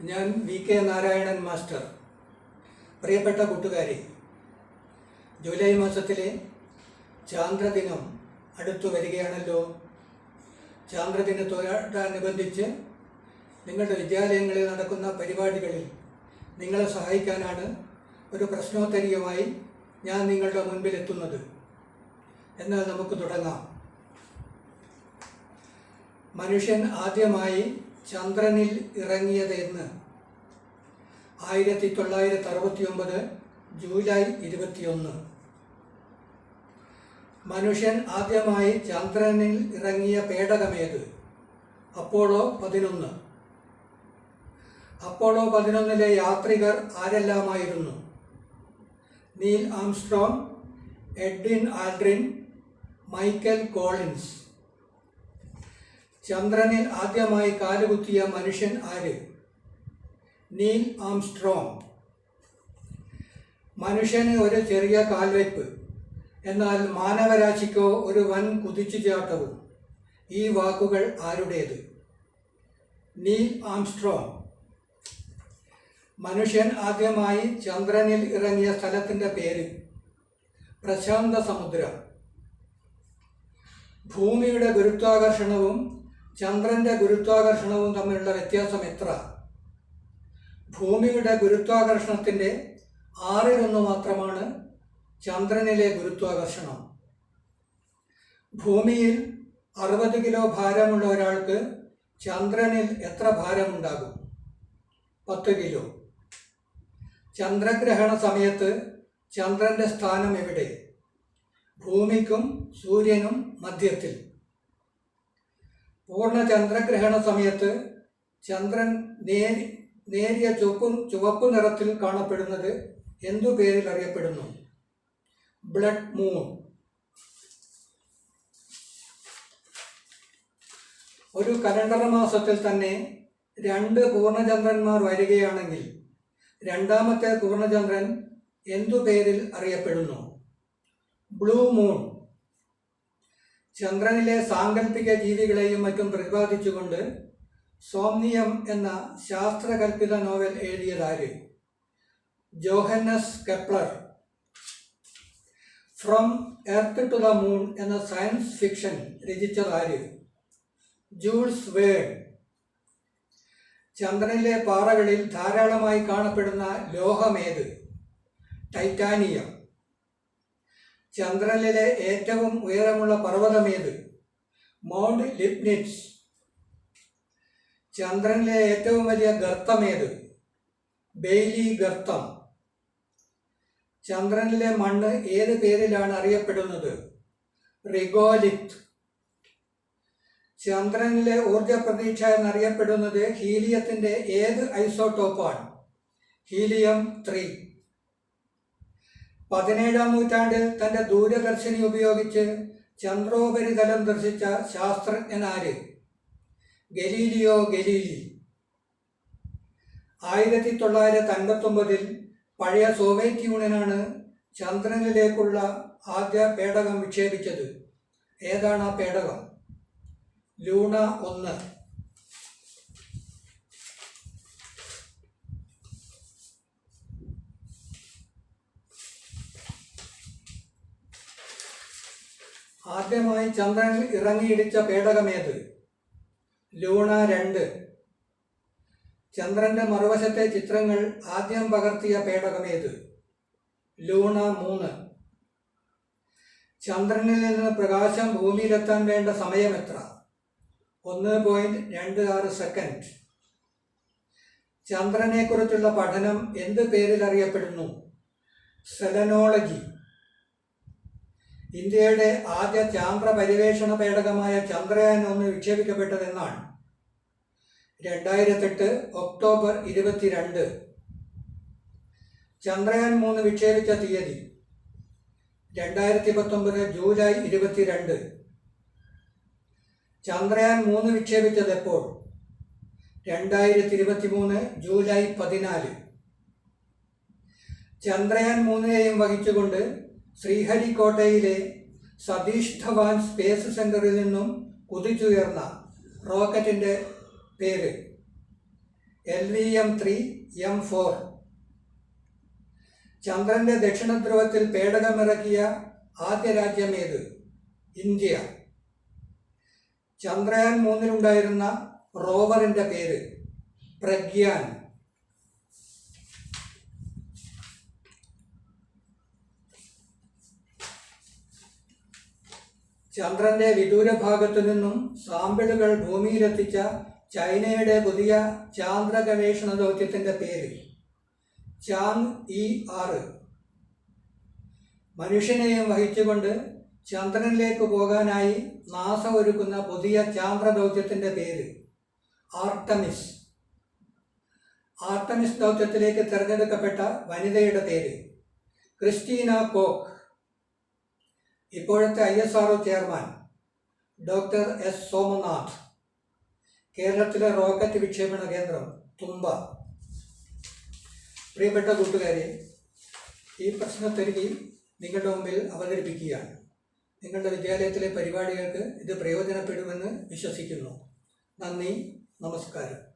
ഞാൻ V K Narayanan master. പ്രിയപ്പെട്ട കൂട്ടുകാരെ ജൂലൈ മാസത്തിലെ ചാന്ദ്രദിനം അടുത്തു വരികയാണല്ലോ. ചാന്ദ്രദിനത്തോടനുബന്ധിച്ച് നിങ്ങളുടെ വിദ്യാലയങ്ങളിൽ നടക്കുന്ന പരിപാടികളിൽ നിങ്ങളെ സഹായിക്കാനാണ് ഒരു പ്രശ്നോത്തരീയമായി ഞാൻ നിങ്ങളുടെ മുൻപിലെത്തുന്നത്. എന്നാൽ നമുക്ക് തുടങ്ങാം. മനുഷ്യൻ ആദ്യമായി ചന്ദ്രനിൽ ഇറങ്ങിയത് എന്ന് ആയിരത്തി തൊള്ളായിരത്തി അറുപത്തി ഒമ്പത് ജൂലൈ ഇരുപത്തിയൊന്ന്. മനുഷ്യൻ ആദ്യമായി ചന്ദ്രനിൽ ഇറങ്ങിയ പേടകമേത്? അപ്പോളോ പതിനൊന്ന്. അപ്പോളോ പതിനൊന്നിലെ യാത്രികർ ആരെല്ലാമായിരുന്നു? Neil Armstrong Edwin Aldrin Michael Collins. ചന്ദ്രനിൽ ആദ്യമായി കാലുകുത്തിയ മനുഷ്യൻ ആര്? Neil Armstrong. മനുഷ്യന് ഒരു ചെറിയ കാൽവയ്പ് എന്നാൽ മാനവരാശിക്കോ ഒരു വൻ കുതിച്ചുചാട്ടവും ഈ വാക്കുകൾ ആരുടേത്? Neil Armstrong. മനുഷ്യൻ ആദ്യമായി ചന്ദ്രനിൽ ഇറങ്ങിയ സ്ഥലത്തിന്റെ പേര് പ്രശാന്ത സമുദ്രം. ഭൂമിയുടെ ഗുരുത്വാകർഷണവും ചന്ദ്രന്റെ ഗുരുത്വാകർഷണവും തമ്മിലുള്ള വ്യത്യാസം എത്ര? ഭൂമിയുടെ ഗുരുത്വാകർഷണത്തിന്റെ ആറിലൊന്ന് മാത്രമാണ് ചന്ദ്രനിലെ ഗുരുത്വാകർഷണം. ഭൂമിയിൽ അറുപത് കിലോ ഭാരമുള്ള ഒരാൾക്ക് ചന്ദ്രനിൽ എത്ര ഭാരമുണ്ടാകും? പത്ത് കിലോ. ചന്ദ്രഗ്രഹണ സമയത്ത് ചന്ദ്രന്റെ സ്ഥാനം എവിടെ? ഭൂമിക്കും സൂര്യനും മധ്യത്തിൽ. പൂർണ ചന്ദ്രഗ്രഹണ സമയത്ത് ചന്ദ്രൻ നേരി നേരിയ ചുവപ്പും ചുവപ്പ് നിറത്തിൽ കാണപ്പെടുന്നത് എന്തു പേരിൽ അറിയപ്പെടുന്നു? Blood moon. ഒരു കലണ്ടർ മാസത്തിൽ തന്നെ രണ്ട് പൂർണചന്ദ്രന്മാർ വരികയാണെങ്കിൽ രണ്ടാമത്തെ പൂർണചന്ദ്രൻ എന്തു പേരിൽ അറിയപ്പെടുന്നു? Blue moon. ചന്ദ്രനിലെ സാങ്കല്പിക ജീവികളെയും മറ്റും പ്രതിപാദിച്ചുകൊണ്ട് സോംനിയം എന്ന ശാസ്ത്രകൽപിത novel എഴുതിയതാര്? Johannes Kepler. From Earth to the Moon എന്ന സയൻസ് ഫിക്ഷൻ രചിച്ചതാര്? ജൂൾസ് വേ ചന്ദ്രനിലെ പാറകളിൽ ധാരാളമായി കാണപ്പെടുന്ന ലോഹമേത്? ടൈറ്റാനിയം. ചന്ദ്രനിലെ ഏറ്റവും ഉയരമുള്ള പർവതമേത് മൗണ്ട് ലിപ്നിറ്റ്സ് ചന്ദ്രനിലെ ഏറ്റവും വലിയ ഗർത്തമേത് ബെയ്ലി ഗർത്തം. ചന്ദ്രനിലെ മണ്ണ് ഏത് പേരിലാണ് അറിയപ്പെടുന്നത്? റിഗോലിത് ചന്ദ്രനിലെ ഊർജ പ്രതീക്ഷ എന്നറിയപ്പെടുന്നത് ഹീലിയത്തിന്റെ ഏത് ഐസോട്ടോപ്പാണ് ഹീലിയം ത്രീ. പതിനേഴാം നൂറ്റാണ്ടിൽ തന്റെ ദൂരദർശിനി ഉപയോഗിച്ച് ചന്ദ്രോപരിതലം ദർശിച്ച ശാസ്ത്രജ്ഞനാര് ഗലീലിയോ ഗലീലി. ആയിരത്തി തൊള്ളായിരത്തി അൻപത്തൊമ്പതിൽ പഴയ സോവിയറ്റ് യൂണിയനാണ് ചന്ദ്രനിലേക്കുള്ള ആദ്യ പേടകം വിക്ഷേപിച്ചത്. ഏതാണ് ആ പേടകം? ലൂണ ഒന്ന്. ആദ്യമായി ചന്ദ്രനിൽ ഇറങ്ങിയിടിച്ച പേടകമേത്? ലൂണ രണ്ട്. ചന്ദ്രന്റെ മറുവശത്തെ ചിത്രങ്ങൾ ആദ്യം പകർത്തിയ പേടകമേത്? ലൂണ മൂന്ന്. ചന്ദ്രനിൽ നിന്ന് പ്രകാശം ഭൂമിയിലെത്താൻ വേണ്ട സമയം എത്ര? ഒന്ന് പോയിന്റ് രണ്ട് ആറ് സെക്കൻഡ് ചന്ദ്രനെക്കുറിച്ചുള്ള പഠനം എന്ത് പേരിൽ അറിയപ്പെടുന്നു സെലനോളജി ഇന്ത്യയുടെ ആദ്യ ചാന്ദ്ര പര്യവേഷണ പേടകമായ ചന്ദ്രയാൻ ഒന്ന് വിക്ഷേപിക്കപ്പെട്ടതെന്നാണ്. രണ്ടായിരത്തെട്ട് ഒക്ടോബർ ഇരുപത്തിരണ്ട്. ചന്ദ്രയാൻ മൂന്ന് വിക്ഷേപിച്ച തീയതി. രണ്ടായിരത്തി പത്തൊമ്പത് ജൂലൈ ഇരുപത്തിരണ്ട്. ചന്ദ്രയാൻ മൂന്ന് വിക്ഷേപിച്ചത് എപ്പോൾ രണ്ടായിരത്തി ഇരുപത്തി മൂന്ന് ജൂലൈ പതിനാല്. ചന്ദ്രയാൻ മൂന്നിനെയും വഹിച്ചുകൊണ്ട് ശ്രീഹരിക്കോട്ടയിലെ സതീഷ് ധവാൻ സ്പേസ് സെന്ററിൽ നിന്നും കുതിച്ചുയർന്ന റോക്കറ്റിന്റെ പേര് L V M three M four. ചന്ദ്രന്റെ ദക്ഷിണധ്രുവത്തിൽ പേടകമിറക്കിയ ആദ്യ രാജ്യം ഏത്? ഇന്ത്യ. ചന്ദ്രയാൻ മൂന്നിലുണ്ടായിരുന്ന റോവറിന്റെ പേര് പ്രഗ്യാൻ. ചന്ദ്രന്റെ വിദൂര ഭാഗത്തു നിന്നും സാമ്പിളുകൾ ഭൂമിയിലെത്തിച്ച ചൈനയുടെ പുതിയ ചാന്ദ്ര ഗവേഷണ ദൗത്യത്തിന്റെ പേര് ചാന്ദ് ഇ ആറ്. മനുഷ്യനെയും വഹിച്ചുകൊണ്ട് ചന്ദ്രനിലേക്ക് പോകാനായി നാസ ഒരുക്കുന്ന പുതിയ ചാന്ദ്ര ദൗത്യത്തിന്റെ പേര്. ആർട്ടമിസ്. ആർട്ടമിസ് ദൗത്യത്തിലേക്ക് തിരഞ്ഞെടുക്കപ്പെട്ട വനിതയുടെ പേര്. Christina Koch. ഇപ്പോഴത്തെ I S R chairman doctor S Somanath കേരളത്തിലെ റോക്കറ്റ് വിക്ഷേപണ കേന്ദ്രം തുമ്പ. പ്രിയപ്പെട്ട കൂട്ടുകാരെ ഈ പ്രശ്നത്തെരുതി നിങ്ങളുടെ മുമ്പിൽ അവതരിപ്പിക്കുകയാണ്. നിങ്ങളുടെ വിദ്യാലയത്തിലെ പരിപാടികൾക്ക് ഇത് പ്രയോജനപ്പെടുമെന്ന് വിശ്വസിക്കുന്നു. നന്ദി നമസ്കാരം.